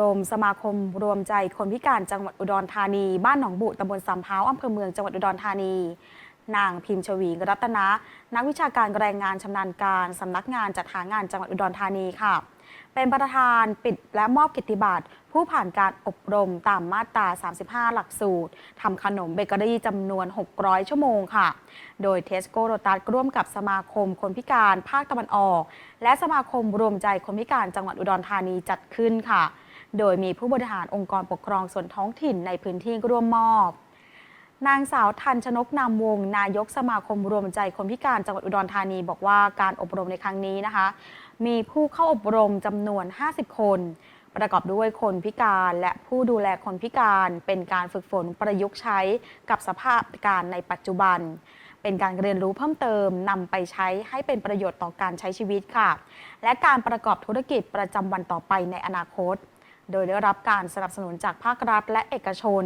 รมสมาคมรวมใจคนพิการจังหวัดอุดรธานี บ้านหนองบุตำบลสำเภาอำเภอเมืองจังหวัดอุดรธานี นางพิมพ์ชวีรัตนะ นักวิชาการแรงงานชำนาญการสำนักงานจัดหางานจังหวัดอุดรธานีค่ะ เป็นประธานปิดและมอบกิตติบัตรผู้ผ่านการอบรมตามมาตรา 35 หลักสูตรทำขนมเบเกอรี่จำนวน 600 ชั่วโมงค่ะ โดยเทสโก้โรตัสร่วมกับสมาคมคนพิการภาคตะวันออก และสมาคมรวมใจคนพิการจังหวัดอุดรธานีจัดขึ้นค่ะ โดยมีผู้บริหารองค์กรปกครองส่วนท้องถิ่นในพื้นที่ร่วมมอบ นางสาวทันชนกนามวง นายกสมาคมรวมใจคนพิการจังหวัดอุดรธานีบอกว่าการอบรมในครั้งนี้นะคะ มีผู้เข้าอบรมจำนวน 50 คน ประกอบด้วยคนพิการและผู้ดูแลคนพิการเป็นการฝึกฝนประยุกต์ใช้กับสภาพการในปัจจุบันเป็นการเรียนรู้เพิ่มเติมนำไปใช้ให้เป็นประโยชน์ต่อการใช้ชีวิตค่ะ และการประกอบธุรกิจประจำวันต่อไปในอนาคต โดยได้รับการสนับสนุนจากภาครัฐและเอกชน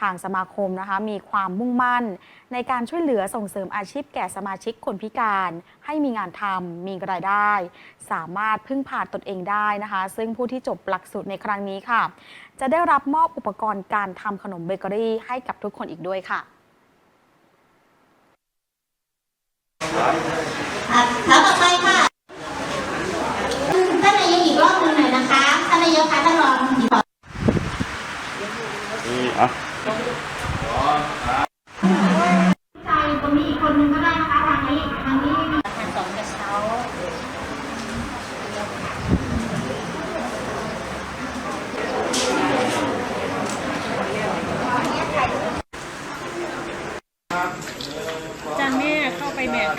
ทางสมาคมนะคะมีความมุ่งมั่น ในการช่วยเหลือส่งเสริมอาชีพแก่สมาชิกคนพิการ ให้มีงานทำมีรายได้ สามารถพึ่งพาตนเองได้นะคะ ซึ่งผู้ที่จบหลักสูตรในครั้งนี้ค่ะ จะได้รับมอบอุปกรณ์การทำขนมเบเกอรี่ให้กับทุกคนอีกด้วยค่ะอะแล้วต่อไปค่ะท่านนายกอีกรอบหนึ่งหน่อยนะคะ ท่านนายกคะท่านรองอีกรอบ นี่ อะใจตรงนี้อีกคนนึงก็ได้นะคะทางนี้ทางนี้ไม่มีทางสองกระเช้าจานแม่เข้าไปแบบ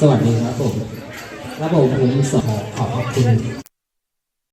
สวัสดีครับผม ระบบผมสอขอบคุณ